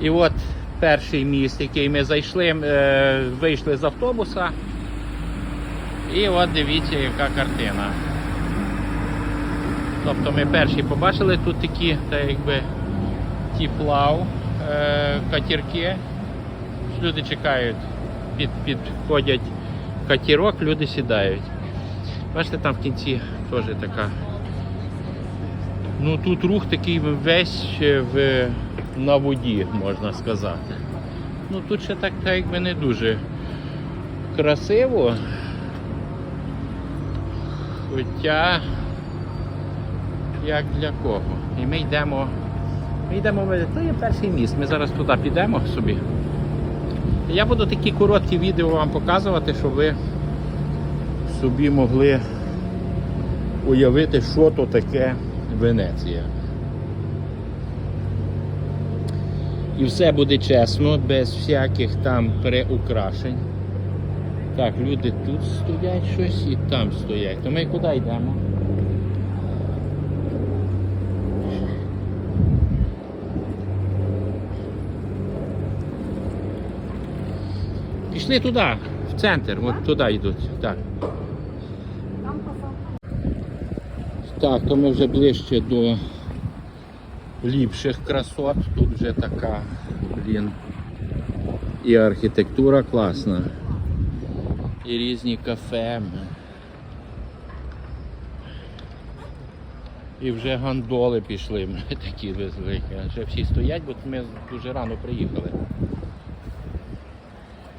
І от перший міст, який ми зайшли, е, вийшли з автобуса. І от дивіться, яка картина. Тобто ми перші побачили тут такі, так якби ті плав, е, катірки. Люди чекають, під, підходять катірок, люди сідають. Бачите, там в кінці теж така. Ну тут рух такий весь в, на воді, можна сказати. Ну тут ще так, якби не дуже красиво. Хоча як для кого? І ми йдемо. Ми йдемо в це є перший міст. Ми зараз туди підемо собі. Я буду такі короткі відео вам показувати, щоб ви собі могли уявити, що то таке Венеція. І все буде чесно, без всяких там переукрашень. Так, люди тут стоять щось і там стоять. То ми куди йдемо? Пішли туди, в центр, от туди йдуть. Так. Так, то ми вже ближче до ліпших красот. Тут вже така, блін, і архітектура класна, і різні кафе. І вже гандоли пішли, такі великі. Вже всі стоять, бо ми дуже рано приїхали.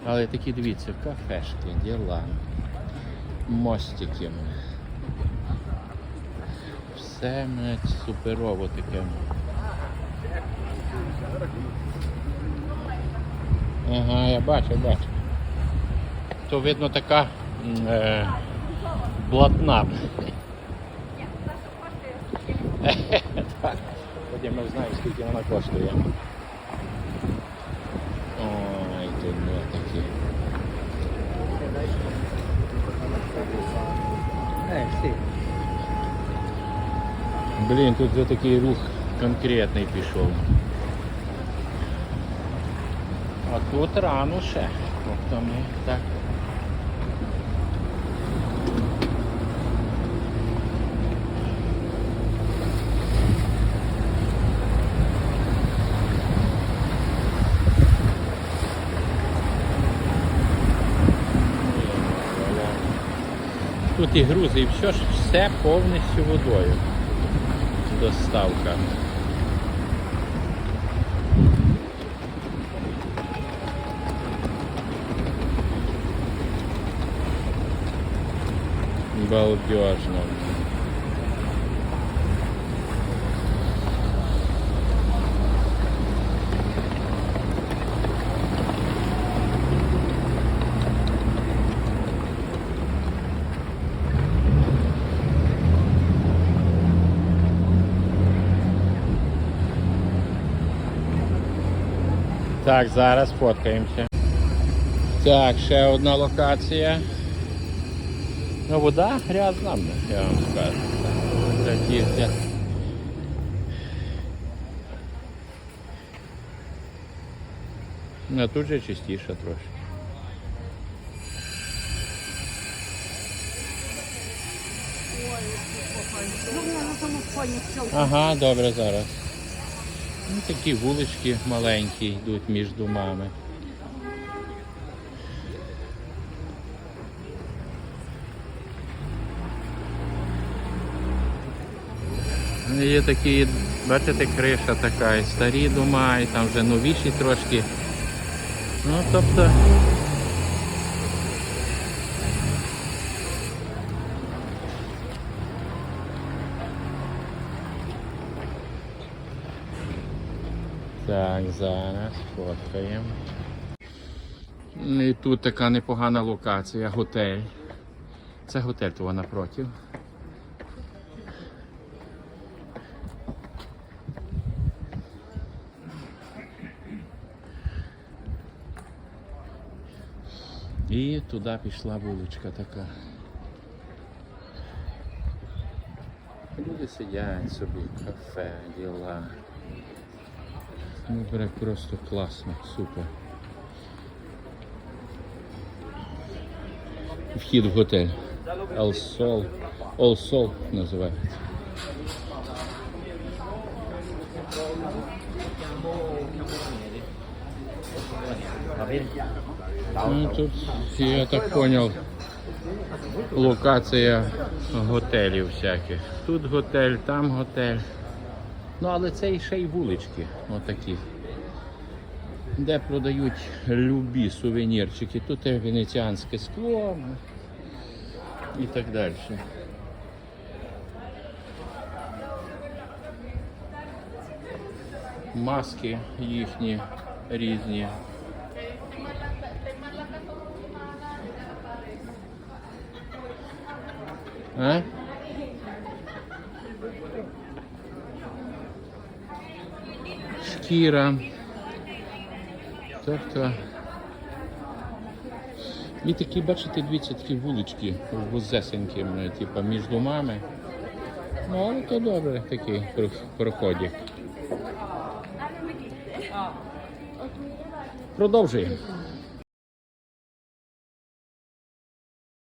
Але такі дивіться, кафешки, діла, мостики. Все суперово таке. Ага, я бачу, бачу. То видно така м, е, блатна. Так. Ходімо знаємо, скільки вона коштує. Ой, тут не такі. Eh sì, Блін, тут вже такий рух конкретний пішов. А тут рано ще. Тобто ми так. Тут і грузи, і все ж все повністю водою. Доставка. Балдежно. Так, зараз фоткаємося. Так, ще одна локація. Ну, вода грязна, я вам скажу. Такі, я... Ну, тут же чистіше трошки. Ага, добре зараз. Ну, такі вулички маленькі йдуть між домами. Ну, Є такі, бачите, криша така, і старі дома, і там вже новіші трошки. Ну, тобто. Так, зараз фоткаємо. Ну, І тут така непогана локація, готель. Це готель того напротив. І туди пішла вуличка така. Люди сидять собі, кафе, діла. Ну, просто класно, супер. Вхід в готель. All Sol називається. Ну, тут, я так понял, локація готелів всяких. Тут готель, там готель. Ну, але це і ще й вулички отакі. Де продають любі сувенірчики. Тут є венеціанське скло і так далі. Маски їхні різні. А? Шкіра. Тобто. І такі, бачите, дивіться, такі вулички вузесенькі, типу, між домами. Ну, але то добре такий проходик. Продовжуємо.